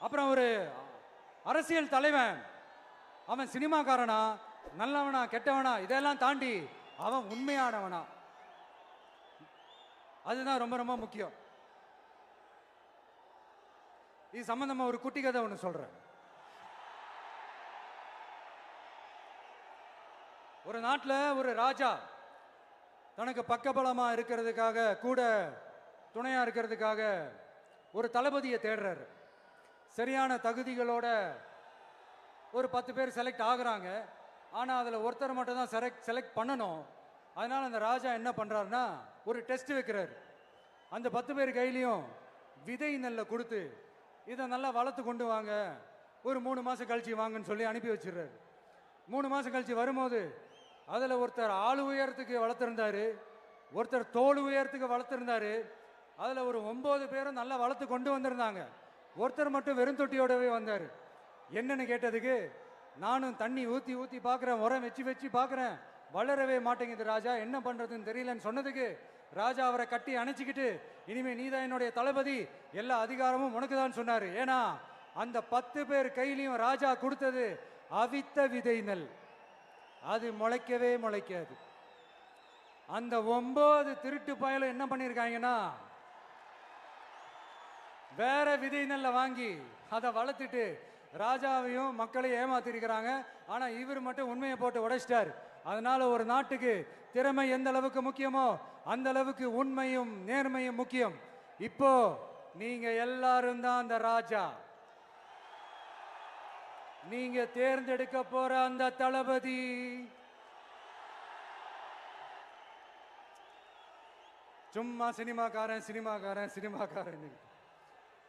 அப்புறம் ஒரு அரசியல் தலைவன். அவன் சினிமாக்காரனா நல்லவனா கெட்டவனா இதெல்லாம் தாண்டி அவன் உண்மையானவனா. அதுதான் ரொம்ப ரொம்ப முக்கியம். இது சம்பந்தமா ஒரு குட்டி கதை ஒன்று சொல்றேன். ஒரு நாட்டில் ஒரு ராஜா தனக்கு பக்கபலமாக இருக்கிறதுக்காக கூட துணையாக இருக்கிறதுக்காக ஒரு தளபதியை தேடுறாரு. சரியான தகுதிகளோட ஒரு பத்து பேர் செலக்ட் ஆகுறாங்க. ஆனால் அதில் ஒருத்தர் மட்டும் தான் செலக்ட் செலக்ட் பண்ணணும். அதனால் அந்த ராஜா என்ன பண்ணுறாருன்னா ஒரு டெஸ்ட் வைக்கிறாரு. அந்த பத்து பேர் கையிலையும் விதை நெல்லை கொடுத்து இதை நல்லா வளர்த்து கொண்டு வாங்க. ஒரு மூணு மாதம் கழிச்சு வாங்கன்னு சொல்லி அனுப்பி வச்சிடுறாரு. மூணு மாதம் கழிச்சு வரும்போது அதில் ஒருத்தர் ஆள் உயரத்துக்கு வளர்த்துருந்தாரு. ஒருத்தர் தோல் உயரத்துக்கு வளர்த்துருந்தாரு. அதில் ஒரு ஒம்பது பேரும் நல்லா வளர்த்து கொண்டு வந்திருந்தாங்க. ஒருத்தர் மட்டும் வெறும் தொட்டியோடவே வந்தார். என்னன்னு கேட்டதுக்கு நானும் தண்ணி ஊற்றி ஊற்றி பார்க்குறேன் உரம் வச்சு வச்சு பார்க்குறேன் வளரவே மாட்டேங்குது ராஜா என்ன பண்ணுறதுன்னு தெரியலன்னு சொன்னதுக்கு ராஜா அவரை கட்டி அணைச்சிக்கிட்டு இனிமேல் நீதான் என்னுடைய தளபதி எல்லா அதிகாரமும் உனக்கு தான் சொன்னார். ஏன்னா அந்த பத்து பேர் கையிலையும் ராஜா கொடுத்தது அவித்த விதை நெல். அது முளைக்கவே முளைக்காது. அந்த ஒம்பது திருட்டு பயலும் என்ன பண்ணியிருக்காங்கன்னா வேற விதை நெல்ல வாங்கி அதை வளர்த்துட்டு ராஜாவையும் மக்களையும் ஏமாத்திருக்கிறாங்க. ஆனா இவர் மட்டும் உண்மையை போட்டு உடைச்சிட்டார். அதனால ஒரு நாட்டுக்கு திறமை எந்த அளவுக்கு முக்கியமோ அந்த அளவுக்கு உண்மையும் நேர்மையும் முக்கியம். இப்போ நீங்க எல்லாரும் தான் அந்த ராஜா. நீங்க தேர்ந்தெடுக்க போற அந்த தளபதி. சும்மா சினிமாக்காரன் சினிமாக்காரன் சினிமாக்காரன்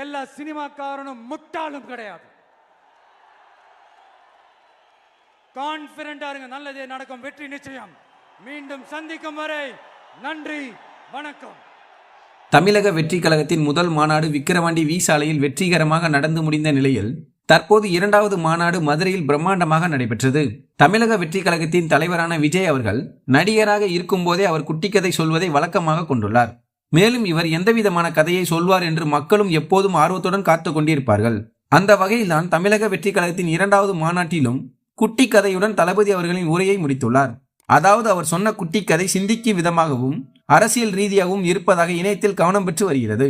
எல்லா சினிமாக்காரனும் முட்டாளும் கிடையாது. கான்பிடண்டா இருங்க நல்லதே நடக்கும் வெற்றி நிச்சயம். மீண்டும் சந்திக்கும் வரை நன்றி வணக்கம். தமிழக வெற்றி கழகத்தின் முதல் மாநாடு விக்கிரவாண்டி வி சாலையில் வெற்றிகரமாக நடந்து முடிந்த நிலையில் தற்போது இரண்டாவது மாநாடு மதுரையில் பிரம்மாண்டமாக நடைபெற்றது. தமிழக வெற்றி கழகத்தின் தலைவரான விஜய் அவர்கள் நடிகராக இருக்கும்போதே அவர் குட்டிக்கதை சொல்வதை வழக்கமாக கொண்டுள்ளார். மேலும் இவர் எந்தவிதமான கதையை சொல்வார் என்று மக்களும் எப்போதும் ஆர்வத்துடன் காத்து கொண்டிருப்பார்கள். அந்த வகையில்தான் தமிழக வெற்றி கழகத்தின் இரண்டாவது மாநாட்டிலும் குட்டி கதையுடன் தளபதி அவர்களின் உரையை முடித்துள்ளார். அதாவது அவர் சொன்ன குட்டி கதை சிந்திக்கும் விதமாகவும் அரசியல் ரீதியாகவும் இருப்பதாக இணையத்தில் கவனம் பெற்று வருகிறது.